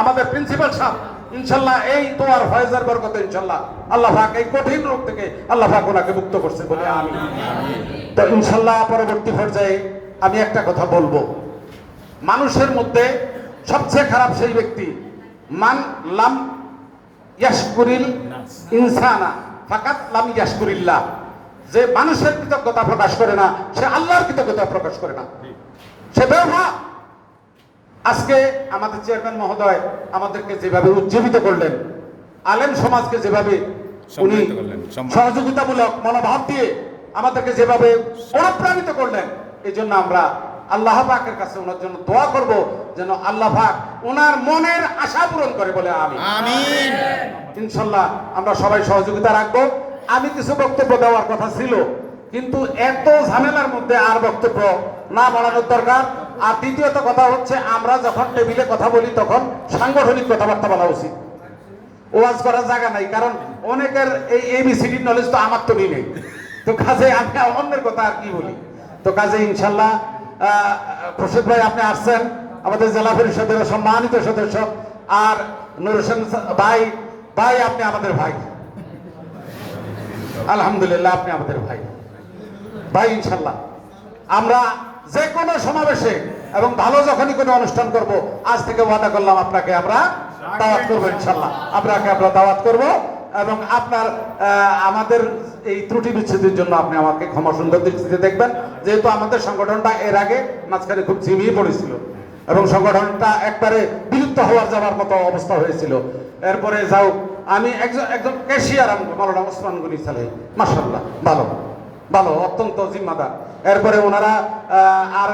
আমাদের প্রিন্সিপাল সাহেব, ইনশাল্লাহ এই তোমার ফয়েজের বরকতে ইনশাল্লাহ আল্লাহ পাক এই কঠিন রোগ থেকে আল্লাহ পাক ওনাকে মুক্ত করছে বলে আমি তো ইনশাল্লাহ পরবর্তী পর্যায়ে আমি একটা কথা বলব। মানুষের মধ্যে সবচেয়ে খারাপ সেই ব্যক্তি, মান লাম ইয়াশকুরিল ইনসানা, ফাকাত লাম ইয়াশকুরিল্লাহ। যে মানুষের কৃতজ্ঞতা প্রকাশ করে না, সে আল্লাহর কৃতজ্ঞতা প্রকাশ করে না। সে বেওয়া আজকে আমাদের চেয়ারম্যান মহোদয় আমাদেরকে যেভাবে উজ্জীবিত করলেন আলেম সমাজকে যেভাবে উনি। সহযোগিতামূলক মনোভাব দিয়ে আমাদেরকে যেভাবে অনুপ্রাণিত করলেন এই জন্য আমরা আল্লাহ পাকের কাছে ওনার জন্য দোয়া করব যেন আল্লাহ পাক ওনার মনের আশা পূরণ করে বলে আমি আমিন। ইনশাল্লাহ আমরা সবাই সহযোগিতা রাখব। আমি কিছু বক্তব্য দেওয়ার কথা ছিল। কিন্তু এত ঝামেলার মধ্যে আর বক্তব্য না বাড়ানোর দরকার। আর দ্বিতীয়ত কথা হচ্ছে, আমরা যখন টেবিলে কথা বলি তখন সাংগঠনিক কথাবার্তা বলা উচিত। ওয়াজ করার জায়গা নাই, কারণ অনেকের এই এবিসিডির নলেজ তো আমার তো নেই। তো কাজে আমি অন্যের কথা আর কি বলি? তো কাজে ইনশাল্লাহ খোরশেদ ভাই আপনি আসছেন, আমাদের জেলা পরিষদের সম্মানিত সদস্য। আর নুর হোসেন ভাই ভাই আপনি আমাদের ভাই। আলহামদুলিল্লাহ, আপনি আমাদের ভাই। ভাই, ইনশাল্লাহ। আমরা যে কোনো সমাবেশে এবং ভালো যখনই কোনো অনুষ্ঠান করব, আজ থেকে ওয়াদা করলাম আপনাকে আমরা দাওয়াত করব, ইনশাল্লাহ। আপনাকে আমরা দাওয়াত করব এবং আপনার আমাদের এই ত্রুটি বিচ্ছেদের জন্য আপনি আমাকে ক্ষমা সুন্দর দৃষ্টিতে দেখবেন। যেহেতু আমাদের সংগঠনটা এর আগে মাঝখানে খুব ঝিমিয়ে পড়েছিল এবং সংগঠনটা একবারে বিলুপ্ত হওয়ার যাওয়ার মতো অবস্থা হয়েছিল। এরপরে যাও, আমি একজন একজন ক্যাশিয়ার আমি মৌলানা ওসমান গনি সালে মাসাল্লাহ ভালো। ভালো, অত্যন্ত জিম্মাদার। এরপরে ওনারা আর,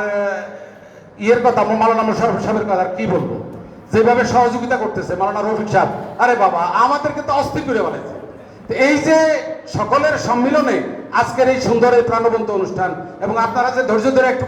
ইয়ের কথা মালানা মুশারফ সাহেবের কথা কি বলব? যেভাবে সহযোগিতা করতেছে মালানা রফিক সাহেব, আরে বাবা, আমাদেরকে তো অস্থির করে বানাইছে এই যে সকলের সম্মিলনে আজকের এই সুন্দর এই প্রাণবন্ত অনুষ্ঠান, এবং আপনারা যে ধৈর্য ধরে একটু